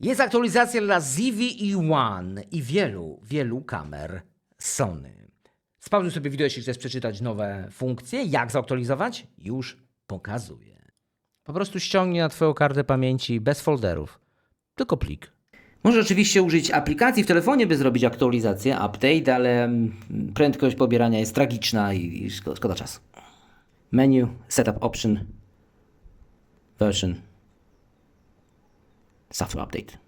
Jest aktualizacja dla ZVE1 i wielu, wielu kamer Sony. Sprawdź sobie wideo, jeśli chcesz przeczytać nowe funkcje. Jak zaktualizować? Już pokazuję. Po prostu ściągnij na Twoją kartę pamięci bez folderów. Tylko plik. Możesz oczywiście użyć aplikacji w telefonie, by zrobić aktualizację, update, ale mm, prędkość pobierania jest tragiczna i, i szkoda, szkoda czasu. Menu, setup option, version, software update.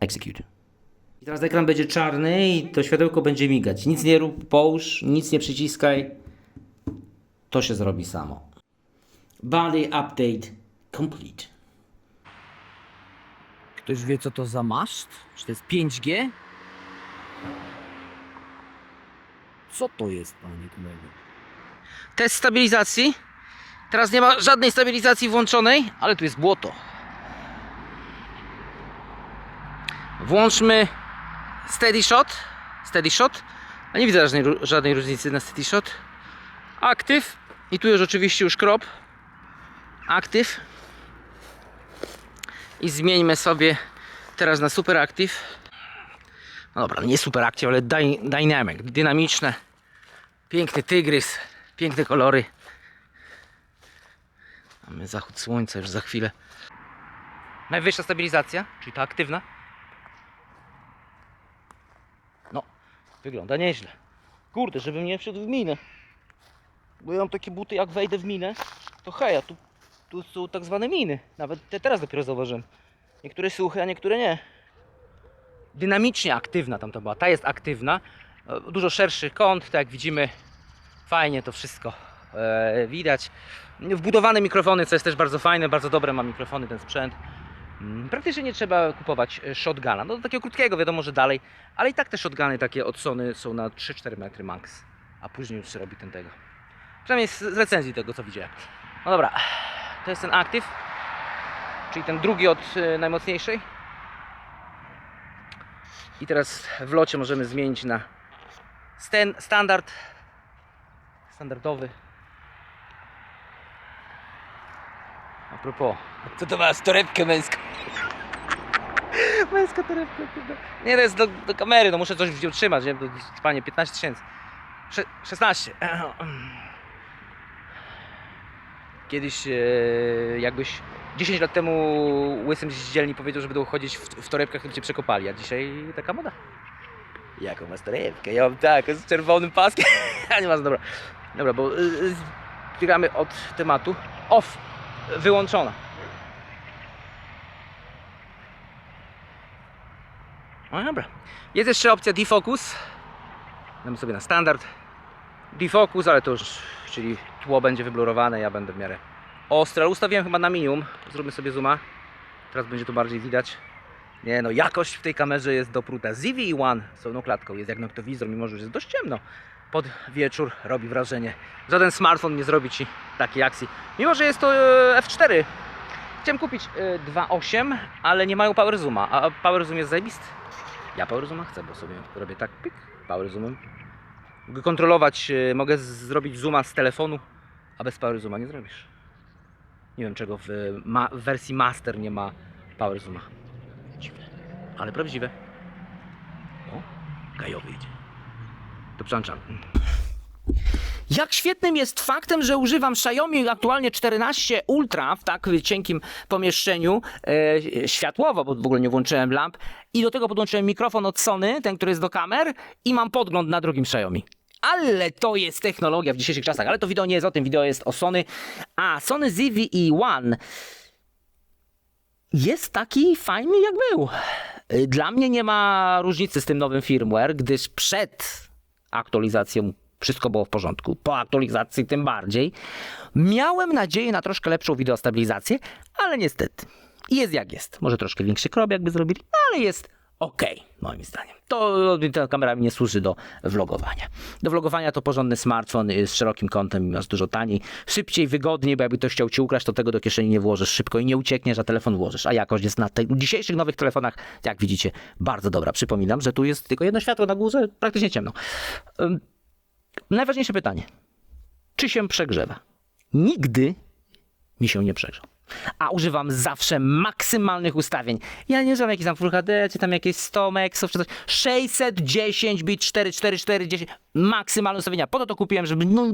Execute. I teraz ekran będzie czarny i to światełko będzie migać. Nic nie rób, połóż, nic nie przyciskaj. To się zrobi samo. Body update complete. Ktoś wie, co to za maszt? Czy to jest 5G? Co to jest, panie kolego? Test stabilizacji. Teraz nie ma żadnej stabilizacji włączonej, ale tu jest błoto. Włączmy steady shot. Steady shot. A nie widzę żadnej, żadnej różnicy na steady shot. Aktyw. I tu już oczywiście już krop. Aktyw. I zmieńmy sobie teraz na super active. No dobra, nie super active, ale dy, dynamic, dynamiczne. Piękny tygrys, piękne kolory. Mamy zachód słońca już za chwilę. Najwyższa stabilizacja, czyli ta aktywna. No, wygląda nieźle. Kurde, żebym nie wszedł w minę. Bo ja mam takie buty, jak wejdę w minę, to hej, a tu, tu są tak zwane miny. Nawet te teraz dopiero zauważyłem. Niektóre suche, a niektóre nie. Dynamicznie aktywna tam to była. Ta jest aktywna. E, Dużo szerszy kąt, tak jak widzimy. Fajnie to wszystko e, widać. Wbudowane mikrofony, co jest też bardzo fajne, bardzo dobre ma mikrofony ten sprzęt. Mm, Praktycznie nie trzeba kupować e, shotguna. No takiego krótkiego wiadomo, że dalej, ale i tak te shotguny takie od Sony są na 3-4 metry max, a później już się robi ten tego. Przynajmniej z recenzji tego co widziałem. No dobra, to jest ten aktyw, czyli ten drugi od e, najmocniejszej. I teraz w locie możemy zmienić na sten, standard, standardowy. Propos, co to masz torebkę męską? Męska torebka, kurde. Nie, to jest do, do kamery, no muszę coś w trzymać, nie? Panie, 15 tysięcy. Sze- 16. Kiedyś, e, jakbyś 10 lat temu łysym z dzielni powiedział, że będą chodzić w, w torebkach, to by cię przekopali, a dzisiaj taka moda. Jaką masz torebkę? Ja mam tak, z czerwonym paskiem. A nie masz, dobra. Dobra, bo y, y, zbiegamy od tematu. Off, wyłączona. No dobra. Jest jeszcze opcja defocus. Damy sobie na standard. Defocus, ale to już, czyli tło będzie wyblurowane, ja będę w miarę ostre. Ale ustawiłem chyba na minimum. Zróbmy sobie zooma. Teraz będzie to bardziej widać. Nie no, jakość w tej kamerze jest dopruta. ZV-1 z pełną klatką jest jak noktowizor, mimo że już jest dość ciemno. Pod wieczór robi wrażenie. Żaden smartfon nie zrobi Ci takiej akcji. Mimo, że jest to e, F4. Chciałem kupić e, 2.8, ale nie mają power zooma, a power zoom jest zajebisty. Ja power zooma chcę, bo sobie robię tak, pik, power zoomem. Mogę kontrolować, e, mogę zrobić zooma z telefonu, a bez power zooma nie zrobisz. Nie wiem czego w, ma, w wersji master nie ma power zooma. Dziwne, ale prawdziwe. O, gajowy idzie. To przełączam. Jak świetnym jest faktem, że używam Xiaomi aktualnie 14 Ultra w tak cienkim pomieszczeniu, e, światłowo, bo w ogóle nie włączyłem lamp, i do tego podłączyłem mikrofon od Sony, ten, który jest do kamer, i mam podgląd na drugim Xiaomi. Ale to jest technologia w dzisiejszych czasach, ale to wideo nie jest o tym, wideo jest o Sony. A Sony ZV-E1 jest taki fajny jak był. Dla mnie nie ma różnicy z tym nowym firmware, gdyż przed aktualizacją wszystko było w porządku, po aktualizacji tym bardziej. Miałem nadzieję na troszkę lepszą wideostabilizację, ale niestety jest jak jest. Może troszkę większy krop jakby zrobili, ale jest ok, moim zdaniem. To ta kamera mi nie służy do vlogowania. Do vlogowania to porządny smartfon y, z szerokim kątem, jest dużo taniej, szybciej, wygodniej, bo jakby ktoś chciał ci ukraść, to tego do kieszeni nie włożysz szybko i nie uciekniesz, a telefon włożysz. A jakość jest na tych dzisiejszych nowych telefonach, jak widzicie, bardzo dobra. Przypominam, że tu jest tylko jedno światło na górze, praktycznie ciemno. Najważniejsze pytanie. Czy się przegrzewa? Nigdy mi się nie przegrzał. A używam zawsze maksymalnych ustawień. Ja nie używam jakichś tam Full HD, czy tam jakieś 100 meksów, czy coś. 610 bit 44410 maksymalne ustawienia. Po to to kupiłem, żeby no,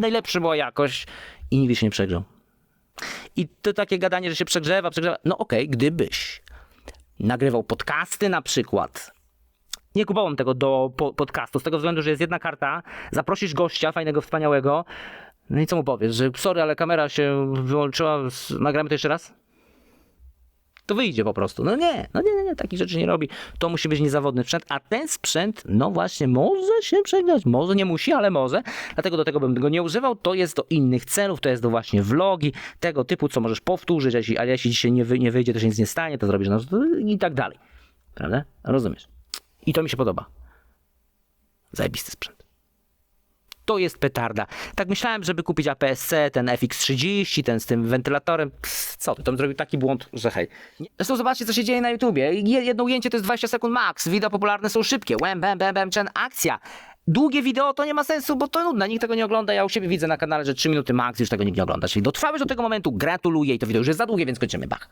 najlepsza była jakość i nigdy się nie przegrzał. I to takie gadanie, że się przegrzewa, przegrzewa. No okej, gdybyś nagrywał podcasty na przykład. Nie kupowałem tego do po, podcastu, z tego względu, że jest jedna karta, zaprosisz gościa fajnego, wspaniałego, no i co mu powiesz, że sorry, ale kamera się wyłączyła, nagramy to jeszcze raz? To wyjdzie po prostu. No nie, no nie, nie, nie, takich rzeczy nie robi. To musi być niezawodny sprzęt, a ten sprzęt, no właśnie, może się przegrać, może nie musi, ale może. Dlatego do tego bym go nie używał. To jest do innych celów, to jest do właśnie vlogi, tego typu, co możesz powtórzyć, a jeśli, jeśli dzisiaj nie, wy, nie wyjdzie, to się nic nie stanie, to zrobisz no, i tak dalej. Prawda? Rozumiesz? I to mi się podoba. Zajebisty sprzęt. To jest petarda. Tak myślałem, żeby kupić APS-C, ten FX30, ten z tym wentylatorem. Pff, Co ty, bym zrobił taki błąd, że hej. Zresztą zobaczcie, co się dzieje na YouTubie. Je- Jedno ujęcie to jest 20 sekund max. Wideo popularne są szybkie. Łem, bam, bam, bam, czan, akcja. Długie wideo to nie ma sensu, bo to nudne. Nikt tego nie ogląda. Ja u siebie widzę na kanale, że 3 minuty max, już tego nikt nie ogląda. Czyli dotrwałeś do tego momentu, gratuluję i to wideo już jest za długie, więc kończymy. Bach.